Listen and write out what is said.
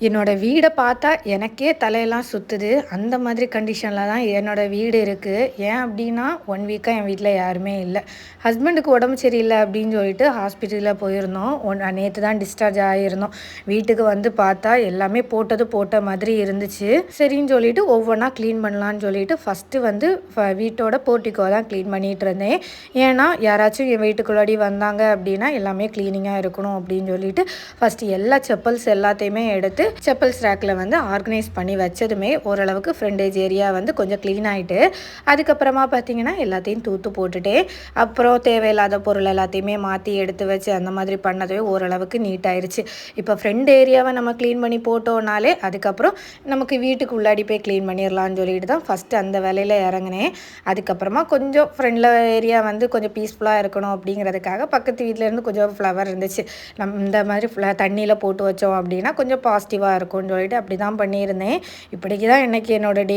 என்னோடய வீடை பார்த்தா எனக்கே தலையெல்லாம் சுற்றுது அந்த மாதிரி கண்டிஷனில் தான் என்னோட வீடு இருக்குது ஏன் அப்படின்னா ஒன் வீக்காக என் வீட்டில் யாருமே இல்லை. ஹஸ்பண்டுக்கு உடம்பு சரியில்லை அப்படின்னு சொல்லிட்டு ஹாஸ்பிட்டலில் போயிருந்தோம். ஒன் நேற்று தான் டிஸ்சார்ஜ் ஆகியிருந்தோம் வீட்டுக்கு வந்து பார்த்தா எல்லாமே போட்டது போட்ட மாதிரி இருந்துச்சு. சரின்னு சொல்லிட்டு ஒவ்வொன்றா க்ளீன் பண்ணலான்னு சொல்லிட்டு ஃபஸ்ட்டு வந்து ஃப- வீட்டோட போர்ட்டிக்கோ தான் க்ளீன் பண்ணிகிட்டு இருந்தேன். ஏன்னா யாராச்சும் என் வீட்டுக்குள்ளாடி வந்தாங்க அப்படின்னா எல்லாமே க்ளீனிங்காக இருக்கணும் அப்படின்னு சொல்லிட்டு ஃபஸ்ட்டு எல்லா செப்பல்ஸ் எல்லாத்தையுமே எடுத்து செப்பல்ஸ் ரேக்கில் வந்து ஆர்கனைஸ் பண்ணி வச்சதுமே ஓரளவுக்கு ஃப்ரண்டேஜ் ஏரியா வந்து கொஞ்சம் க்ளீன் ஆகிட்டு அதுக்கப்புறமா பார்த்தீங்கன்னா எல்லாத்தையும் தூத்து போட்டுட்டேன் அப்புறம் தேவையில்லாத பொருள் எல்லாத்தையுமே மாற்றி எடுத்து வச்சு அந்த மாதிரி பண்ணதே ஓரளவுக்கு நீட் இப்போ ஃப்ரண்ட் ஏரியாவை நம்ம க்ளீன் பண்ணி போட்டோம்னாலே அதுக்கப்புறம் நமக்கு வீட்டுக்கு உள்ளாடி போய் க்ளீன் பண்ணிடலான்னு சொல்லிட்டு தான் ஃபஸ்ட்டு அந்த வேலையில் இறங்கினேன். அதுக்கப்புறமா கொஞ்சம் ஃப்ரெண்டில் ஏரியா வந்து கொஞ்சம் பீஸ்ஃபுல்லாக இருக்கணும் அப்படிங்கிறதுக்காக பக்கத்து வீட்டிலேருந்து இருந்து கொஞ்சம் ஃப்ளவர் இருந்துச்சு. நம்ம இந்த மாதிரி ஃப்ள தண்ணியில் போட்டு வச்சோம் அப்படின்னா கொஞ்சம் பாசிட்டிவ் பாசிட்டிவாக இருக்கும்னு சொல்லிட்டு அப்படி தான் பண்ணியிருந்தேன். இப்படிக்கு தான் இன்றைக்கி என்னோட டே